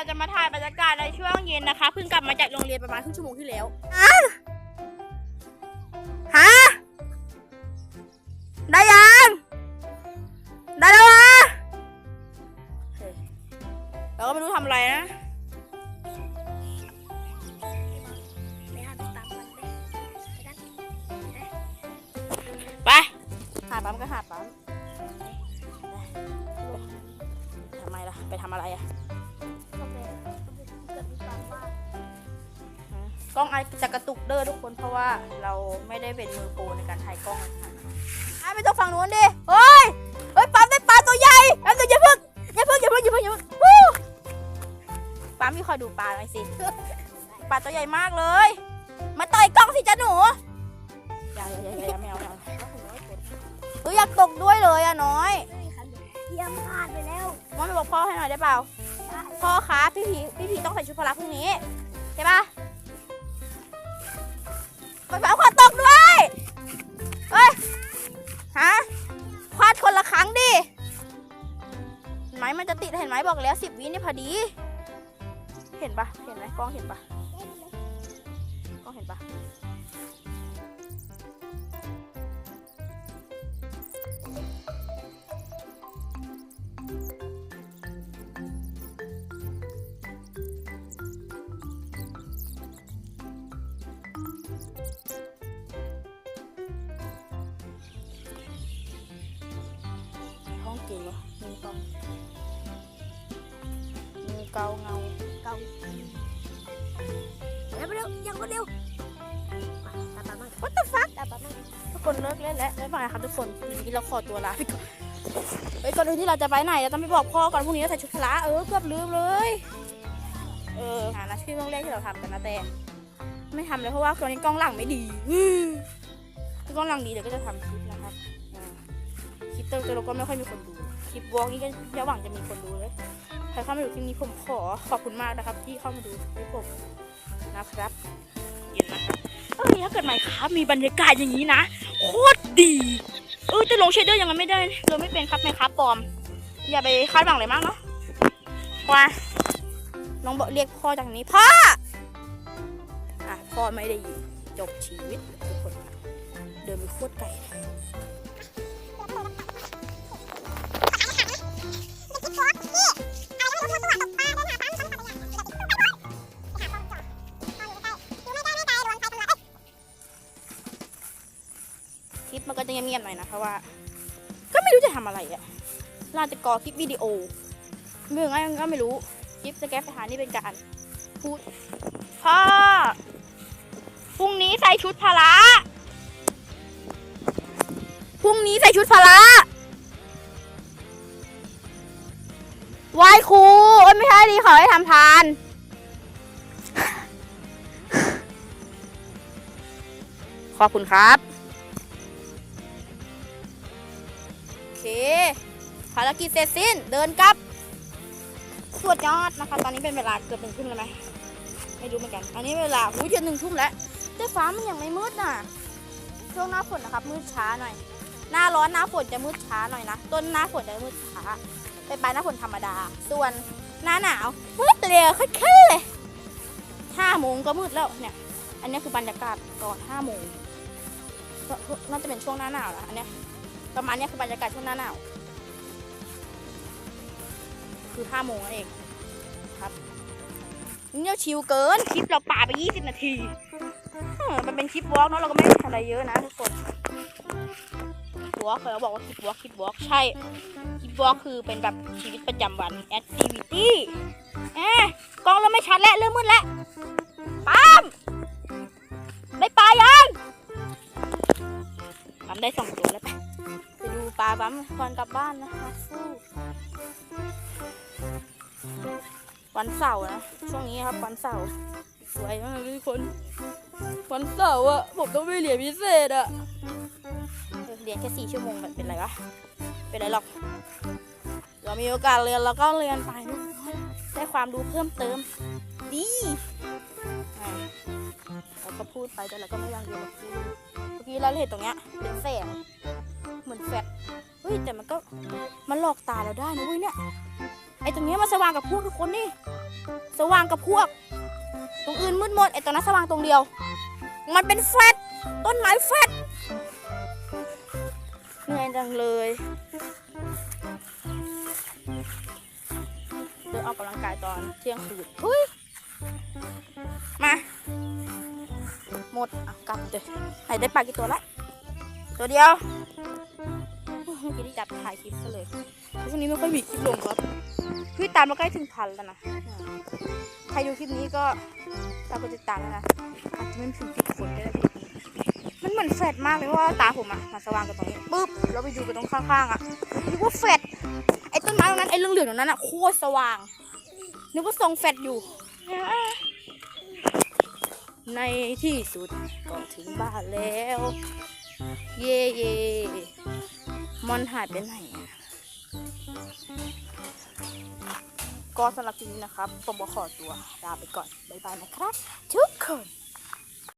เราจะมาถ่ายบรรยากาศในช่วงเย็นนะคะ เพิ่งกลับมาจากโรงเรียนประมาณครึ่งชั่วโมงที่แล้วฮะได้ยังได้แล้ววะเราก็ไม่รู้ทำอะไรนะไปหาปั๊มก็หาปั๊มทำไมล่ะ ไปทำอะไรอะ กล้องไอจะกระตุกเด้อทุกคนเพราะว่าเราไม่ได้เป็นมือโปรในการถ่ายกล้องนะคะไอไม่ต้องฝั่งนู้นดิเฮ้ยเฮ้ยปั๊มได้ปลาตัวใหญ่ปั๊มตัวอย่าเพิ่งอย่าเพิ่งอย่าเพิ่งอย่าเพิ่งอย่าเพิ่งวู้ปั๊มมีคอยดูปลาหน่อยสิปลาตัวใหญ่มากเลย มาต่อยกล้องสิจ้าหนูอย่าอย่าอย่าอย่าไม่เอาไม่เอาเฮ้ยอยากตกด้วยเลยอะน้อยเยี่ยมพลาดไปแล้วน้อยไปบอกพ่อให้หน่อยได้เปล่าพ่อคะพี่พีพี่พีต้องใส่ชุดพละพรุ่งนี้ใช่ปะ ไปแบบขอตกด้วยเฮ้ยฮะควาดคนละครั้งดิเห็นไหมมันจะติดเห็นไหมบอกแล้วสิบวินี่พอดี เห็นปะเห็นไหมกล้องเห็นปะกล้องเห็นปะ ท้องจริงเหรอมือเกามือเกาเงาเกาเร็วเร็วยังก็เร็วตาตามั่ง What the fuck ตาตามั่งทุกคนเลิกเล่นแล้วบ๊ายบายครับทุกคนทีนี้เราขอตัวลาไปก่อนเฮ้ยก่อนอื่นที่เราจะไปไหนเราต้องไปบอกพ่อก่อนพรุ่งนี้เราใส่ชุดพละเออเกือบลืมเลย เออหานะชื่อเรื่องแรกที่เราทำกันนะแต่ ไม่ทำเลยเพราะว่าตอนนี้กล้องหลังไม่ดีถ้ากล้องหลังดีเดี๋ยวก็จะทำคลิปนะครับคลิปเตอร์เราก็ไม่ค่อยมีคนดู คลิปวอล์กนี่ก็จะหวังจะมีคนดูเลยใครเข้ามาดูคลิปนี้ผมขอขอบคุณมากนะครับ ที่เข้ามาดูคลิปผมนะครับเย็นนะครับเออถ้าเกิดใหม่ครับมีบรรยากาศอย่างนี้นะโคตรดีเออจะลงเชดเดอร์ยังไงไม่ได้เราไม่เป็นครับแม่ครับปลอม อย่าไปคาดหวังเลยมากเนาะว่าลองบอกเรียกพ่อจากนี้พ่ออะพ่อไม่ได้ยินจบชีวิตทุกคนเดินไปโคตรไกล คลิปมันก็จะเงียบๆหน่อยนะเพราะว่า ก็ไม่รู้จะทำอะไรอะเราจะก่อคลิปวิดีโอเมื่อไงก็ไม่รู้คลิปสแกปไปหานี่เป็นการพูดพ่อพรุ่งนี้ใส่ชุดพละพรุ่งนี้ใส่ชุดพละไหว้ครูไม่ใช่ดีขอให้ทำทานขอบคุณครับ เค ภารกิจเสร็จสิ้น เดินกลับสวดยอดนะคะ ตอนนี้เป็นเวลาเกือบหนึ่งทุ่มแล้วไหมไม่รู้เหมือนกัน อันนี้เวลาอุ้ยจะหนึ่งทุ่มแล้วแต่ฟ้ามันยังไม่มืดน่ะ ช่วงหน้าฝนนะครับ มืดช้าหน่อย หน้าร้อนหน้าฝนจะมืดช้าหน่อยนะ ต้นหน้าฝนจะมืดช้า ไปปลายหน้าฝนธรรมดา ส่วนหน้าหนาวมืดเร็วขึ้นเลยห้าโมงก็มืดแล้วเนี่ย อันนี้คือบรรยากาศก่อนห้าโมงน่าจะเป็นช่วงหน้าหนาวนะอันนี้ ประมาณนี้คือบรรยากาศช่วงหน้าหนาวคือห้าโมงนั่นเองครับเนี่เราชิวเกินคลิปเราป่าไป20นาทีมันเป็นคลิปวอล์กเนาะเราก็ไม่ได้ทำอะไรเยอะนะทุกคนวอล์กเขาบอกว่าคลิปวอล์กคลิปวอล์กใช่คลิปวอล์กคือเป็นแบบชีวิตประจำวันแอคทิวิตี้เอ๊กล้องเริ่มไม่ชัดแล้วเริ่มมืดแล้วปั๊มได้ปลายังปั๊มได้สองตัวแล้วไปาปั๊มก่อนกลับบ้านนะคะสู้วันเสาร์นะ ช่วงนี้ครับวันเสาร์สวยมากเลยทุกคน วันเสาร์อะผมต้องไปเรียนพิเศษอะเรียนแค่สี่ชั่วโมงแบบเป็นไรวะ เป็นไรหรอก เรามีโอกาสเรียนเราก็เรียนไปได้ความรู้เพิ่มเติม ดีเราก็พูดไปแต่เราก็ไม่ยังเรียนหรอกเมื่อกี้เราเห็นตรงเนี้ยเป็นแสง เหมือนแฟลเฮ้ยแต่มันก็มันหลอกตาเราได้นะเว้ยเนี่ยไอ้ตรงนี้มันสว่างกับพวกทุกคนนี่สว่างกับพวก ตรงอื่นมืดหมดไอ้ตรงนั้นสว่างตรงเดียว มันเป็นแฟลต้นไม้แฟลเหนื่อยจังเลยเดินออกกำลังกายตอนเที่ยงคืนเฮ้ยมาหมดอะกลับเลยให้ได้ปลากี่ตัวละ ตัวเดียว มื่อกี้ที่จับถ่ายคลิปซะเลยช่วงนี้ไม่ค่อยมีคลิปลงครับพี่ตามมาใกล้ถึงพันแล้วนะ ใครดูคลิปนี้ก็ตามกดติดตามแล้วนะอาจจะไม่ถึงสิบคนได้มันเหมือนแฟดมากเลยเพราะว่าตาผมอะมาสว่างกับตรงนี้ปุ๊บแล้วไปดูไปตรงข้างๆอะนึกว่าแฟดไอ้ต้นไม้ตรงนั้นไอ้เหลืองๆตรงนั้นอะโคตรสว่างนึกว่าทรงแฟดอยู่ ในที่สุดก็ถึงบ้านแล้ว เย่เย่ มอนหายไปไหนก็สำหรับคลิปนี้นะครับผมขอตัวลาไปก่อน บ๊ายบายนะครับ ทุกคน